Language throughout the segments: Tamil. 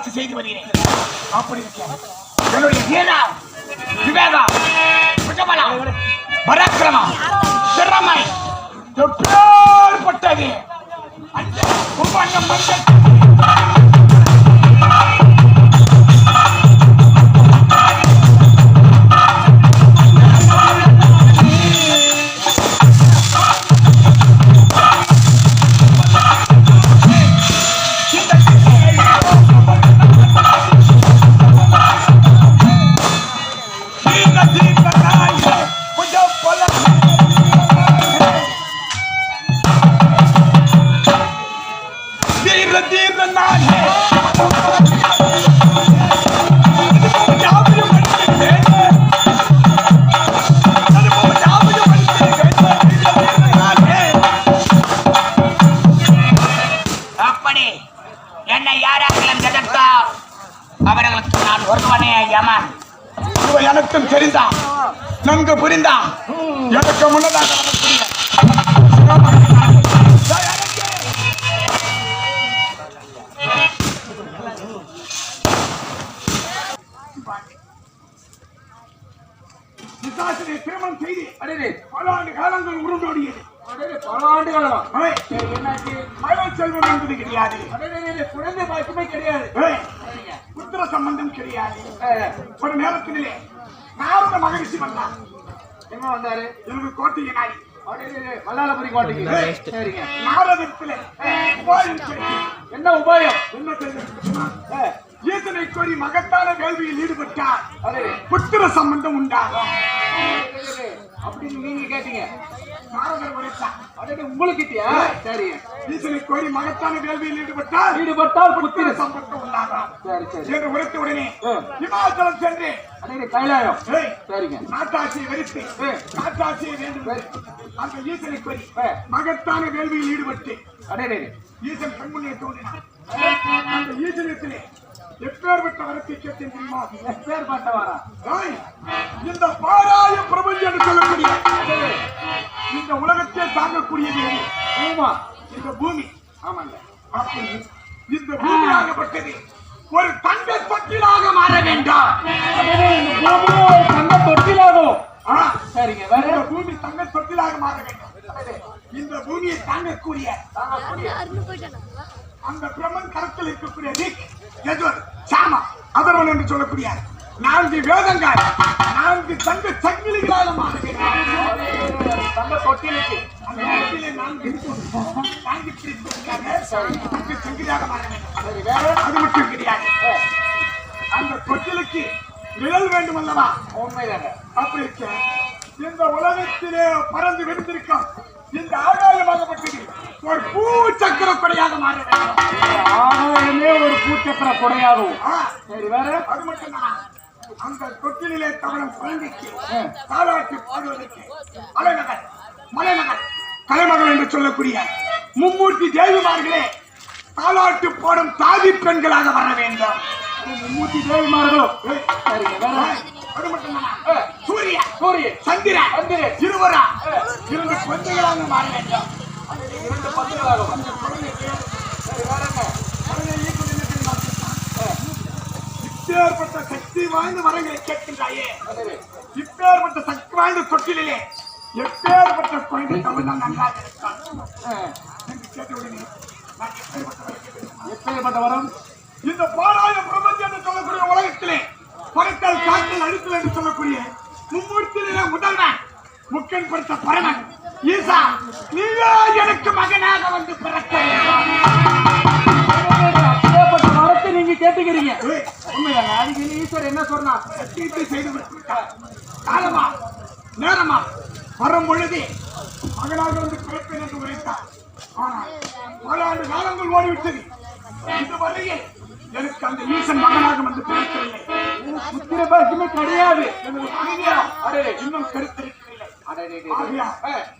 நகர்ந்து செய்து வருகிறேன். அப்படி என்னுடைய வீரா விவேகா புஜபலா பராக்கிரமா திறமை எப்பேற்பட்டது அந்த கும்பண்ணம் மஞ்சள் தீர தீர நானே யாவையும் திருமணம் செய்து. பல ஆண்டு காலங்கள் உருண்டோடியது பல சரி, என்னாச்சு? மகள் செல்வம் என்பது கிடையாது. குழந்தை பாய்க்குமே கிடையாது. புத்திர சம்பந்தம் கிடையாது. ஒரு நேரத்திலே நாரத மகரிஷி வந்தான் எங்க வந்தாரு? எனக்கு கோட்டையை நாடி மல்லாலபுரி கோட்டைக்கு. சரிங்க. நாரதத்திலே என்ன உபாயம்? என்ன தெரியுமா? ஈசனை கோரி மகத்தான வேள்வியில் ஈடுபட்டார்? புத்திர சம்பந்தம் உண்டாகும். அப்படின்னு நீங்க கேட்டீங்க. உங்களுக்கு சரிங்க ஈசனை கோரி மகத்தான வேள்வியில் ஈடுபட்டார்? ஈடுபட்டால் புத்திர சம்பந்தம் உண்டாகும். சரி சரி. என்று உரைத்த உடனே. இமாச்சலம் சென்று கைலாயம். சரிங்க. நாட்டாட்சியை வெறுத்து. நாட்டாட்சியை வேண்டும். சரி. அந்த ஈசனை கோரி. மகத்தான வேள்வியில் ஈடுபட்டு அடே, ஈசன் கண்முன்னே தோன்றினார். அந்த ஈசனத்திலே எப்பேற்பட்ட வரத்தை கேட்டேன் தெரியுமா பேர் பட்டவாரா ஏய், இந்த பாராய பிரபஞ்சம் என்று சொல்லக்கூடிய இந்த உலகத்தை தாங்கக்கூடியது? ஆமா இந்த பூமி. ஆமாங்க. அப்படி இந்த பூமியாகப்பட்டது ஒரு தங்க தொட்டிலாக மாற வேண்டாம். அடே இந்த பூமியே ஒரு தங்க தொட்டிலாகும் ஆ, சரிங்க வேற. இந்த பூமி தங்க தொட்டிலாக மாற வேண்டும். இந்த பூமியை தாங்கக்கூடிய அந்த பிரம்மன் கரத்தில் இருக்கக்கூடிய ரிக் யஜுர் சாம அதர்வன் என்று சொல்லக்கூடிய நான்கு வேதங்கள் நான்கு தங்க சங்கிலிகளாக மாற வேண்டும் தங்க தொட்டிலுக்கு அந்த தொட்டிலை நான்கு தாங்கி பிடித்திருக்காங்க தங்க சங்கிலியாக மாற வேண்டும் சரி வேற அது மட்டும் கிடையாது அந்த தொட்டிலுக்கு நிழல் வேண்டும் அல்லவா உண்மைதாங்க அப்படி இருக்க இந்த உலகத்திலே பறந்து விழுந்திருக்கும் இந்த ஆகாயமாகப்பட்டது ஒரு பூ சக்கர கொடையாக மாற ஒரு பூச்சக்கர கொடையாகும். சரி வேற? அது மட்டும்தான். அந்த தொட்டிலே தவணம் குழந்தைக்கு தாலாட்டி பாடுவதற்கு மலைநகர் மலைநகர் கலைமகள் என்று சொல்லக்கூடிய மும்மூர்த்தி தேவிமார்களே தாலாட்டு போடும் தாதி பெண்களாக வர வேண்டும். மும்மூர்த்தி தேவிமார்களும் அது சூர்யா சூரியன் சந்திரா. இருவரா? இரண்டு குழந்தைகளாக மாற வேண்டும். இரண்டு வேறங்க இப்பேற்பட்ட சக்தி வாய்ந்த வரங்களை கேட்கின்றாயே. இப்பேற்பட்ட சக்தி வாய்ந்த தொட்டிலே எப்பேற்பட்ட குழந்தை தமிழ் தான் நன்றாக இருக்கான் அஹ், என்று கேட்ட உடனே நான் எப்பேற்பட்ட வரம் இந்த பாராய பிரபஞ்சம் என்று சொல்லக்கூடிய உலகத்திலே பறத்தல் காத்தல் அழுத்தல் என்று சொல்லக்கூடிய மும்மூர்த்தியிலே முதல்வன். முக்கன் கொடுத்த பரமன் ஈசா நீயோ எனக்கு மகனாக வந்து பிறக்க. அப்பேற்பட்ட வரத்தை நீங்க கேட்டுக்கிறீங்க உண்மைதாங்க அதுக்கு ஈஸ்வர் என்ன சொன்னா சத்தியத்தை செய்து காலமா? நேரமா? வரும் பொழுது மகனாக வந்து பிறப்பேன் என்று உரைத்தார். ஆனால் பல ஆண்டு காலங்கள் ஓடிவிட்டது. இதுவரையில் எனக்கு அந்த ஈசன் மகனாக வந்து பிறக்கவில்லை. புத்திர பாக்கியமே கிடையாது. இன்னும் கருத்திருக்கவில்லை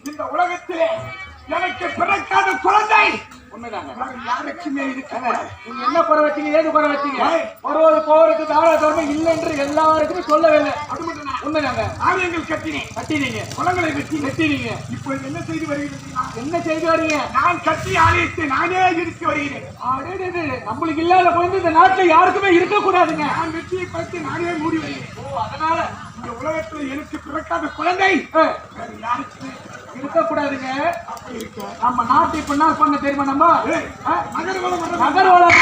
இந்த உலகத்திலே எனக்கு பிறக்காத குழந்தை. யாருக்குமே இருக்கக்கூடாது. நீங்க என்ன குறை வச்சீங்க? ஏது குறை வச்சீங்க? ஏய். ஒருவது போருக்கு தாரா தர்மம் இல்லை என்று எல்லாருக்குமே சொல்லவில்லை. அது மட்டும் உண்மைதாங்க ஆலயங்கள் கட்டினேன். கட்டினீங்க. குளங்களை வெட்டி. கட்டினீங்க. இப்பொழுது என்ன செய்து வருகிறீர்களா என்ன செய்து வரீங்க நான் கட்டி ஆலயத்தை நானே இடித்து வருகிறேன். நம்மளுக்கு இல்லாத குழந்தை இந்த நாட்டுல யாருக்குமே இருக்க கூடாதுங்க நான் வெற்றியை பார்த்து நானே மூடி வருகிறேன். ஓ அதனால இந்த உலகத்தில் எனக்கு பிறக்காத குழந்தை. அஹ், வேற யாருக்குமே இருக்க கூடாதுங்க அப்படி இருக்க? நம்ம நாட்டு இப்ப என்ன பண்ண தெரியுமா நம்ம? ஏய், அஹ், நகர்வலம்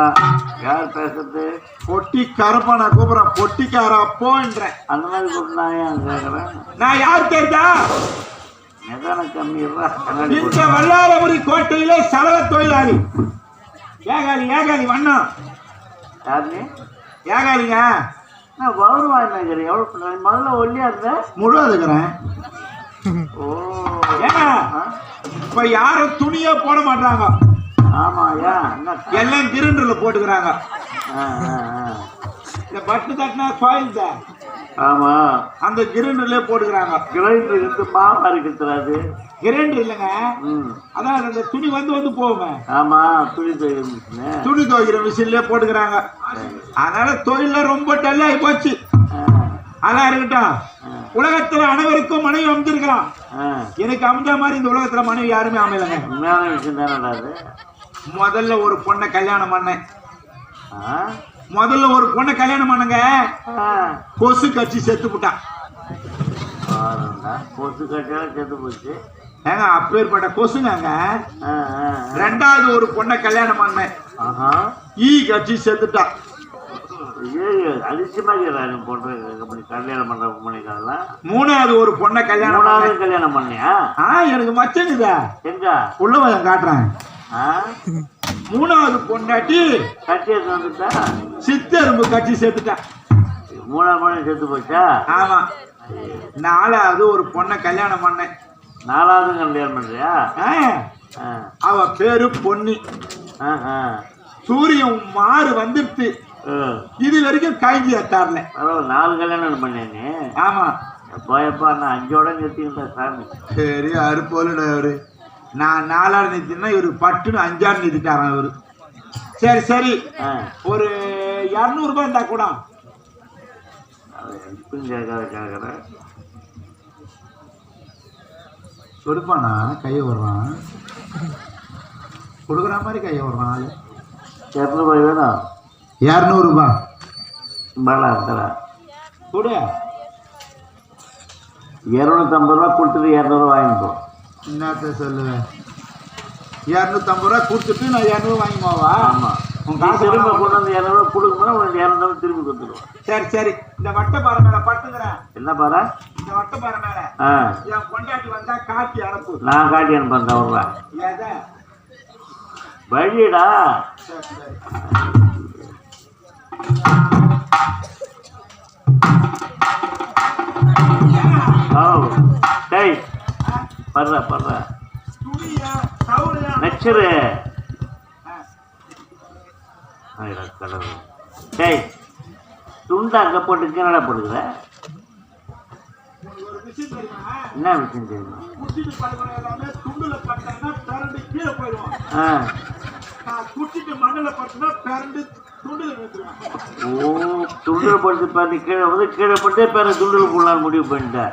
கருப்பதான் யார் பேசுறது? பொட்டி கருப்பா நான் கூப்பிடுறேன். பொட்டிக்காரா போன்றேன் அந்த மாதிரி கேட்குறேன்? நான் யார் எதான கம்மிடுறா கண்ணாடி இந்த. வல்லாரபுரி கோட்டையிலே சலவ தொழிலாளி. ஏகாலி ஏகாலி வண்ணம் யாரு நீ? ஏகாலிங்க நான் கௌரவம் என்ன எவ்வளோ முதல்ல ஒல்லியா இருந்த? முழுவதுக்கிறேன் ஓ. ஏங்க ஆ? இப்ப யாரும் துணியே போட மாட்டாங்க ஆமா ஏன் என்ன க- எல்லாம் கிரிண்டர்ல போட்டுக்கிறாங்க. இந்த பட்டு தட்டினா கோயில் தான் ஆமா. அந்த கிரிண்டர்லயே போட்டுக்கிறாங்க. கிரைண்டர் இருந்து மாவு அரைக்கிறது கிரைண்டர் இல்லைங்க. அதான் அந்த துணி வந்து வந்து போகுமே. ஆமா துணி துவைக்கிறதுன்னு துணி துவைக்கிற மிஷின்லயே போட்டுக்கிறாங்க. அதனால தொழில ரொம்ப டல்லாகி போச்சு. அதான் இருக்கட்டும். உலகத்துல அனைவருக்கும் மனைவி அமைஞ்சிருக்கலாம். எனக்கு அமைஞ்ச மாதிரி இந்த உலகத்துல மனைவி யாருமே அமையலைங்க. உண்மையான விஷயம் அது? முதல்ல ஒரு பொண்ணை கல்யாணம் பண்ணேன்? முதல்ல ஒரு பொண்ணை கல்யாணம் பண்ணுங்க. கொசு கட்சி செத்து பாருடா, கொசு கட்டியால செத்து போச்சு. ஏங்க அப்பேற்பட்ட கொசுங்க. ரெண்டாவது ஒரு பொண்ணை கல்யாணம் பண்ணேன் ஈ கட்சி செத்துட்டான் மூணாவது ஒரு பொண்ணை கல்யாணம் கல்யாணம் பண்ணியா? ஆ எனக்கு மச்சங்குதா எங்க? உள்ள காட்டுறேன்? மூணாவது பொண்டாட்டி கட்டி எடுத்து வந்துட்டா சித்தெரும்பு கட்சி செத்துட்டான் மூணாவது மணி செத்து போச்சா? ஆமா. நாலாவது ஒரு பொண்ணை கல்யாணம் பண்ணேன் நாலாவது கல்யாணம் பண்றியா? அவ பேரு பொன்னி. சூரியன் மாறு வந்துருச்சு. ஆ. இது வரைக்கும் காய்ஞ்சி எத்தாருல பரவாயில்ல நாலு கல்யாணம் பண்ணியா நீ ஆமா. போயப்பா நான் அஞ்சோட நிறுத்திக்கிட்டா சாமி. சரி அறுப்போலுட அவரு. நான் நாலாறு நிறுத்தினா இவரு பட்டுன்னு அஞ்சாறு நிறுத்திட்டாரான் இவரு. சரி சரி. ஒரு இரநூறுபா இருந்தா கூட. கொடுப்பானா கையை விடுறான். கொடுக்குற மாதிரி கையை விடுறான் ஆளு. ரூபாய் வேணும் இரநூறுபா மேலே இருக்கிற கொடு. இரநூத்தம்பது ரூபா கொடுத்துட்டு இரநூறுவா வாங்கிப்போ என்னத்த சொல்லுவேன் இரநூத்தம்பது ரூபா கொடுத்துட்டு நான் இரநூறு வாங்கிமாவா ஆமாம் உன் காசு திரும்ப? கொண்டு வந்து இரநூறுவா கொடுக்கும்போது உனக்கு இரநூறுவா திரும்பி கொடுத்துருவோம் சரி சரி. இந்த வட்டப்பாறை மேல பட்டுக்கிறேன். என்ன பாரு இந்த வட்டப்பாறை மேல. ஆ. என் பொண்டாட்டி வந்தா காட்டி அனுப்பு. நான் காட்டி அனுப்புறேன் தவறுவா எதை? வழியடா. சரி சரி. துணியா தவுடுயா நெச்சரு. கடவுள் டேய் துண்டை அங்கே போட்டு என்னடா தெரியுமா? என்ன விஷயம் தெரியுமா? ஓ துண்டில் போட்டு பார்த்து கீழே வந்து கீழே போட்டு பேர துண்டில் போடலான்னு முடிவு பண்ணிட்டேன்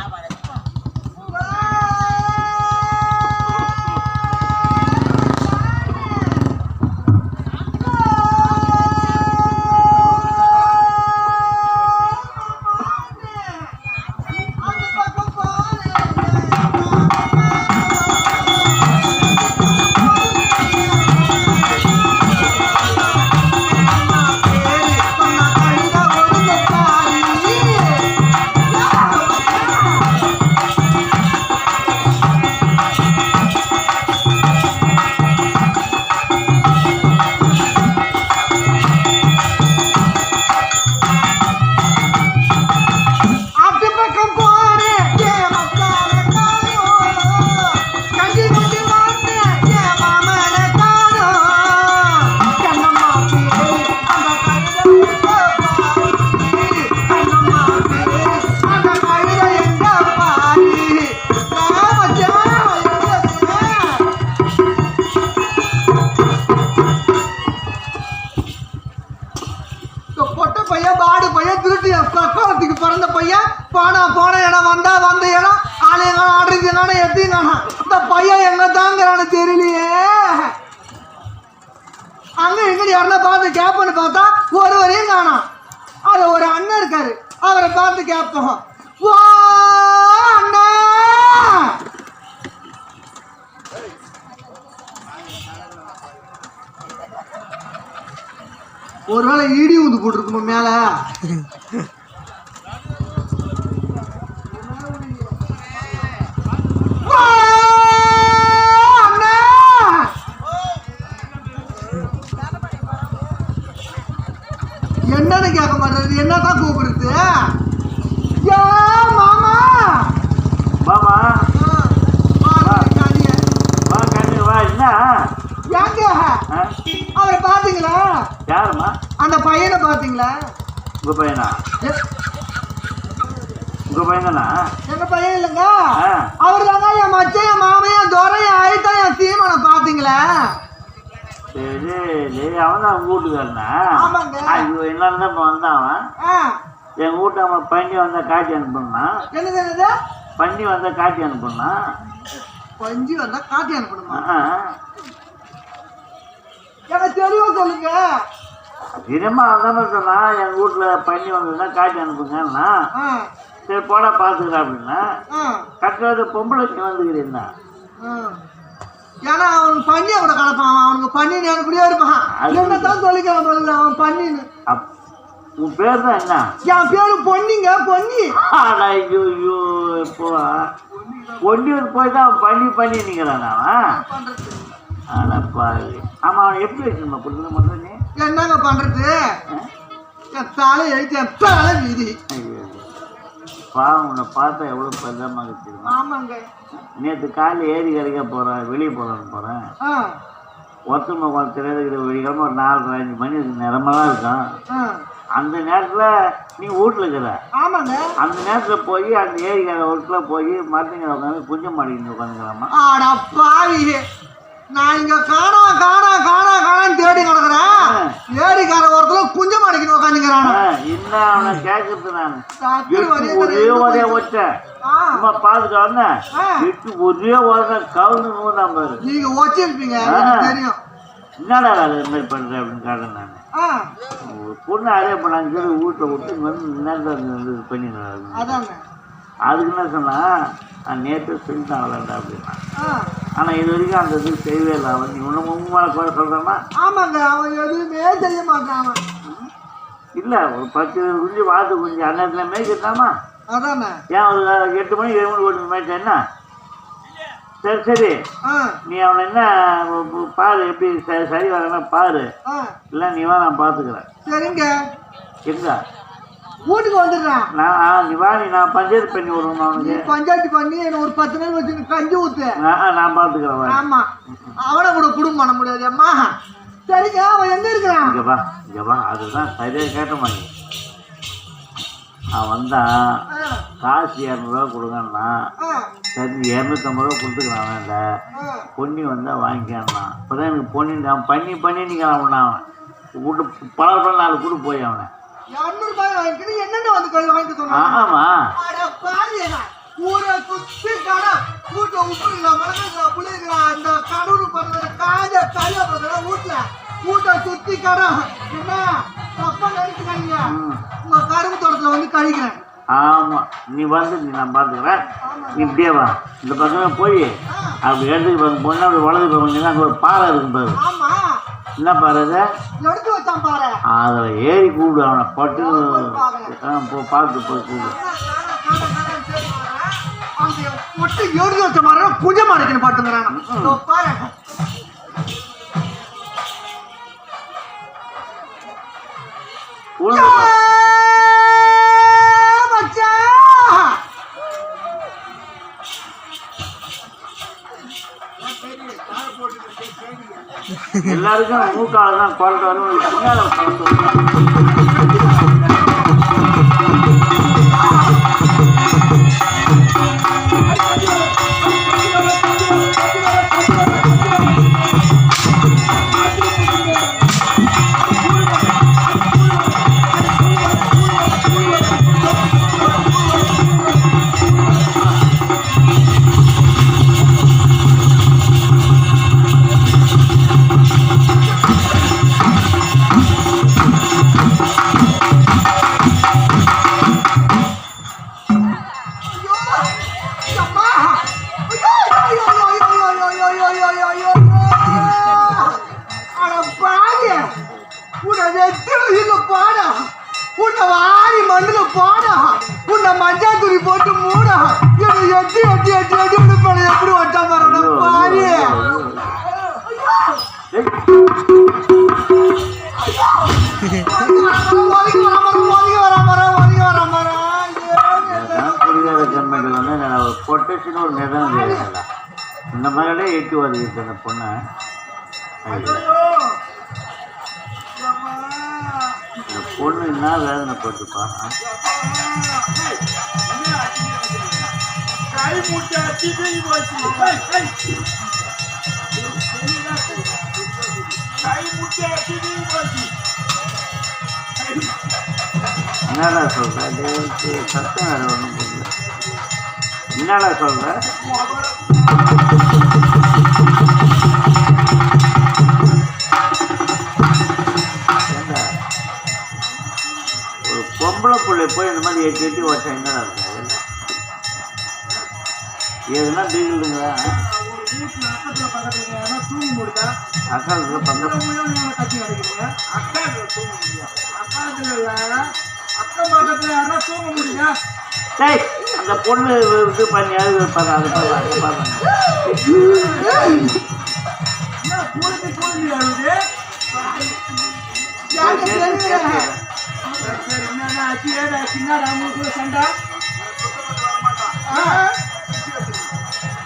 ஆடுறதுங்கான இந்த பையன் எங்க தாங்கிறான்னு தெரியலையே. அங்க எங்கடி யாருன்னா பார்த்து கேப்பன்னு பார்த்தா ஒருவரையும் காணும் அது ஒரு அண்ணன் இருக்காரு. அவரை பார்த்து கேட்போம் வா அண்ணா! ஒருவேளை இடி ஊந்து போட்டிருக்குமா மேலே வா, அண்ணா! என்னன்னு கேட்க மாட்டேது என்னதான் கூப்பிடுறது? யா மாமா! ஆ, வா, கண்ணு வா என்ன? ஏங்க? அவரை பாத்தீங்களா யாரும்மா? அந்த பையனை பாத்தீங்களா உங்க பையனா? உங்க பையன் தானா? எங்க பையன் இல்லைங்க. அவர் தாங்க என் மச்சன் என் மாமன் என் துறை என் ஆயிட்டா என் சீமனை பாத்தீங்களா சரி சரி அவன் தான் வீட்டுக்காரனா. ஐயோ என்னன்னு தான் வந்தான். அவன் ஆ. என் வீட்டு அவன் பண்ணி வந்தா காட்டி என்னது என்னது? பண்ணி வந்தா காட்டி அனுப்புனான். பஞ்சு வந்தா காட்டி அனுப்பணுமா. எனக்கு தெளிவா சொல்லுங்க. தினமா அவன் சொன்னா எங்க வீட்டுல பண்ணி வந்ததுன்னா காட்டி அனுப்புங்கன்னா சரி போடா பாத்துக்கிறேன் அப்படின்னா கட்டுறது பொம்பளை வந்துக்கிறீன்னா. ஆ. ஏன்னா அவனுக்கு பண்ணி கூட கிடப்பான் அவனுக்கு பண்ணி எனக்குடியே இருப்பான். என்னத்தான் சொல்லிக்கலாம் பாருங்க அவன் பண்ணின்னு உன் பேர் தான் என்ன? என் பேரு பொன்னிங்க பொன்னி. ஐயோ ஐயோ இப்போ ஒண்டியூர் போய் தான் அவன் பண்ணி பண்ணி நிற்கிறான் அவன்? பண்றது ஆனாப்பா ஆமா அவன் எப்படி வச்சிருந்தா? மட்டும் நீ என்னங்க பண்றது? என் தலை எழுத்து என் தலை வீதி ஐயோ. பாவம் உன்னை பார்த்தா எவ்வளோ வச்சிருக்கான் ஆமாங்க. நேற்று காலையில் ஏரி கரைக்க போகிறேன் வெளியே போகலான்னு போகிறேன் ஒருத்தமை தெரியாத வெடிக்காம ஒரு நாலு அஞ்சு மணி தான் இருக்கும் அந்த நேரத்தில் நீ வீட்டில் இருக்கிற. ஆமாங்க. அந்த நேரத்தில் போய் அந்த ஏரி கரை ஒருத்தில் போய் மரத்துங்க உட்காந்து குஞ்சம் மாடிக்கிட்டு பாவி. நான் இங்க காணா காணா காணா காணான்னு தேடி கிடக்குறேன் ஏரிக்கார ஒருத்தல குஞ்சம் அடிக்கணும் உட்காந்துக்கிறான் என்ன அவனை கேட்கறது நான்? ஒரே ஒரே ஆ, சும்மா ஆ. எட்டு ஒரே ஒரே கவுந்து நூறாம் பாரு. நீங்க வச்சிருப்பீங்க எனக்கு தெரியும். என்னடா வேலை இது மாதிரி அப்படின்னு கேட்டேன் நான். ஒரு பொண்ணு அரே பண்ணாங்க சொல்லி விட்டு இங்க வந்து நேரத்தில் இது பண்ணிடுறாங்க அதுக்கு என்ன சொன்னா நான் நேற்று சொல்லிட்டேன் விளாண்டா அப்படின்னா ஆனால் இது வரைக்கும் அந்த இது செய்யவே இல்லை அவன். நீ ஒன்று முன் மேலே கூட சொல்கிறேன்னா ஆமாங்க அவன் எதுவுமே செய்ய மாட்டான் இல்லை ஒரு பத்து குஞ்சு வாத்து குஞ்சு அந்நேரத்தில் மேய்க்கிட்டாமா அதானே. ஏன் ஒரு எட்டு மணி ஏழு மணி ஓட்டு மேய்ச்சா என்ன? சரி சரி. நீ அவனை என்ன பாரு எப்படி சரி வரனா பாரு. இல்லை நீ வா நான் பார்த்துக்கிறேன் சரிங்க. எங்க? வீட்டுக்கு வந்துடுறேன். நான் நீ வா நீ நான் பஞ்சாயத்து பண்ணி விடுவேன் அவனுக்கு பஞ்சாயத்து பண்ணி என்ன ஒரு பத்து நாள் வச்சு கஞ்சி ஊத்து. நான் பார்த்துக்கிறேன் வா. ஆமா. அவனை கூட குடும்பம் பண்ண முடியாது அம்மா. சரிங்க அவன் எங்க இருக்கிறான்? இங்க வா இங்க வா அதுதான் சரியா கேட்ட மாதிரி அவன் வந்தான். காசு இரநூறுவா கொடுங்கன்னா ஆ, சரி இரநூத்தம்பது ரூபா கொடுத்துக்கலாம் வேண்ட ஆ. பொன்னி வந்தால் வாங்கிக்கான்னா இப்போதான் எனக்கு பொன்னி பண்ணி பண்ணி நீங்கள் அவனை அவன். கூட்டு பல பல நாள் கூட போய் அவனை. இரநூறு ரூபாய் என்னென்ன வந்து கை வாங்கிக்க சொன்னான் ஆமா அட ஊரை சுத்தி கடை, வீட்டை உப்புருங்க, மிளகுங்க, புளியுங்க, அந்த கடவுரு பண்ற காஞ்ச கறிவேப்பிலை வீட்டுல, வீட்டை சுத்தி கடை. என்ன, தப்பா நினைச்சுக்காதீங்க. ம். உங்க கரும்பு தோட்டத்துல வந்து கழிக்கிறேன். ஆமாம் நீ வந்து நீ நான் பார்த்துக்கிறேன் நீ இப்படியே வா. இந்த பக்கமே போய் அப்படி இடத்துக்கு போனால் அப்படி வலது பக்கம் அங்கே ஒரு பாறை இருக்கும் பாரு. ஆமா. என்ன பாரு. அதில் ஏறி கூப்பிடு அவனை பட்டு போ பார்த்து போய் கூப்பிடு. ஒட்டு எடுத்து வச்ச மாதிரி குஜ மாடிக்கணும் பாட்டுங்கிறான் பாரு. எல்லாருக்கும் மூக்கால தான் குரல் வரும் அது வந்து ஒரு பொட்டேஷன் ஒரு நிறம் தெரியல இந்த மாதிரிலே எட்டி வருகிறது அந்த பொண்ணை. இந்த பொண்ணு என்ன வேதனை போட்டுப்பா என்னடா சொல்ற? சத்தம் வேறு ஒன்றும் என்னடா சொல்ற? ஒரு பொம்பளை பிள்ளை போய் இந்த மாதிரி எட்டி எட்டி வச்சா என்னடா எதுனா வீட்டுல அக்கத்துல பக்கத்துல அக்கா அக்கா பக்கத்துல யாரா? தூங்க முடியுதா? டேய் அந்த பொண்ணு இது பண்ணி அது பாரு அது பாரு அது பாரு என்ன கூடத்து கூடலையா இது யாருக்கு தெரியுது சரி. சரி என்னடா அச்சி ஏடா சின்னடா அவங்களுக்குள்ள சண்டை?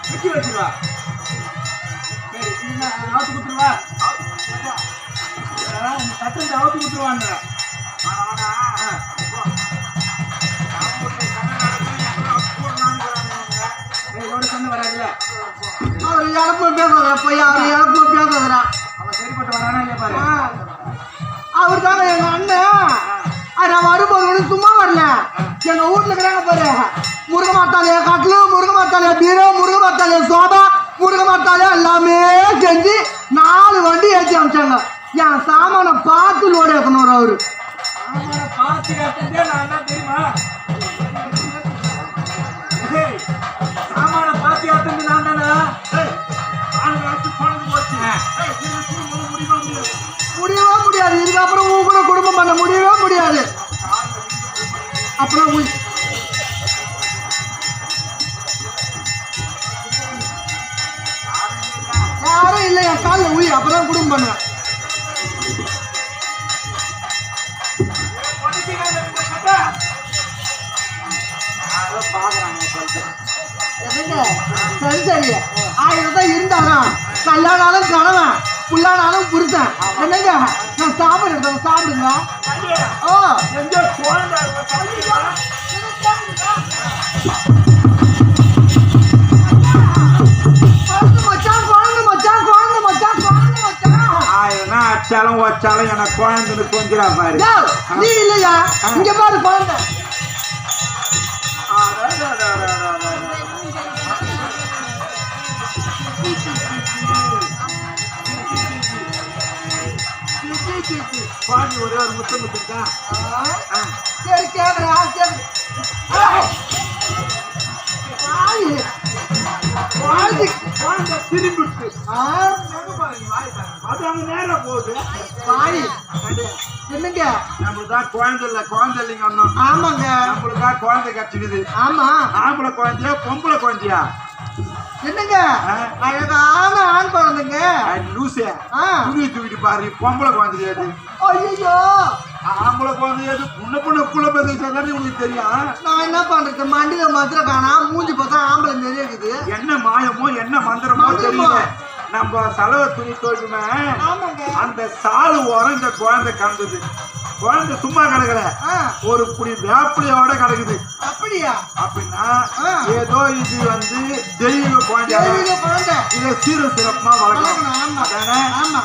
வெட்டி வச்சிருவா சரி அவுத்து குத்துருவா கட்டு அவுத்து குத்துருவான்ற இழப்பு பேசுறா பையன் அவர் இழப்பு பேசுறா அவன் சரிப்பட்டு வரானா இல்லையா பாரு? அவர் தாங்க எங்க அண்ணன் நான் வரும்போது சும்மா வரல. எங்க வீட்டுல இருக்கிறாங்க பாரு. முருக மாத்தாலே கட்டிலு முருக மாத்தாலே பீரோ முருக மாத்தாலே சோபா முருக மாத்தாலே எல்லாமே செஞ்சு நாலு வண்டி ஏற்றி அமிச்சாங்க என் சாமானை பார்த்து லோடு ஏற்றணும் அவரு. தான் சாமான பார்த்து கட்டுறது நான் தானா? முடியவே முடியாது. இதுக்கப்புறம் உன் கூட குடும்பம் பண்ண முடியவே முடியாது. அப்புறம் உய்- யாரும் இல்லை என் காலில் உய் அப்புறம் குடும்பம் பண்ணுவேன் சரி ஆயிரம் தான் இருந்தாலும் கல்யாணாலும் கணவன் புல்லானாலும் புருஷன் என்னங்க? நான் சாப்பாடு எடுத்தேன் சாப்பிடுங்க ஓ எங்க குழந்தை அச்சாலும் வச்சாலும் எனக்கு குழந்தைன்னு கொஞ்சரா பாரு நீ இல்லையா? இங்க பாரு குழந்தை. குழந்தை ஒரே ஒரு முத்தம் முத்திருக்கா? சரி கேக்குறா சரி திரும்பிட்டு? அது அங்க நேரம் போகுது. வாய். என்னங்க? நம்மளுக்கு தான் குழந்தை இல்ல குழந்தை இல்லைங்க ஒண்ணும் ஆமாங்க. நம்மளுக்கு தான் குழந்தை கிடைச்சிக்குது. ஆமா. ஆம்பளை குழந்தையா பொம்பளை குழந்தையா? என்னங்க? அழகான பாரு பொம்பளை குழந்தை ஐயோ ஆம்பளை குழந்தை அது புண்ண புண்ண புள்ள பிரதேசம் உனக்கு தெரியும் நான் என்ன பண்றது? மண்டியில மாத்திரம் காணா மூஞ்சி பார்த்தா ஆம்பளை மாரி இருக்குது. என்ன மாயமோ என்ன மந்திரமோ? தெரியல. நம்ம தலைவர் துணி ஆமாங்க. அந்த சாலு ஓரம் இந்த குழந்தை கலந்தது குழந்தை சும்மா கிடக்கல. ஒரு புடி வேப்பிலையோட கிடக்குது. அப்படியா? அப்படின்னா. ஏதோ இது வந்து தெய்வ குழந்தை. தெய்வீக குழந்தை. இதை சீர சிறப்புமா வளர்க்கணும் ஆமா. ஆமா.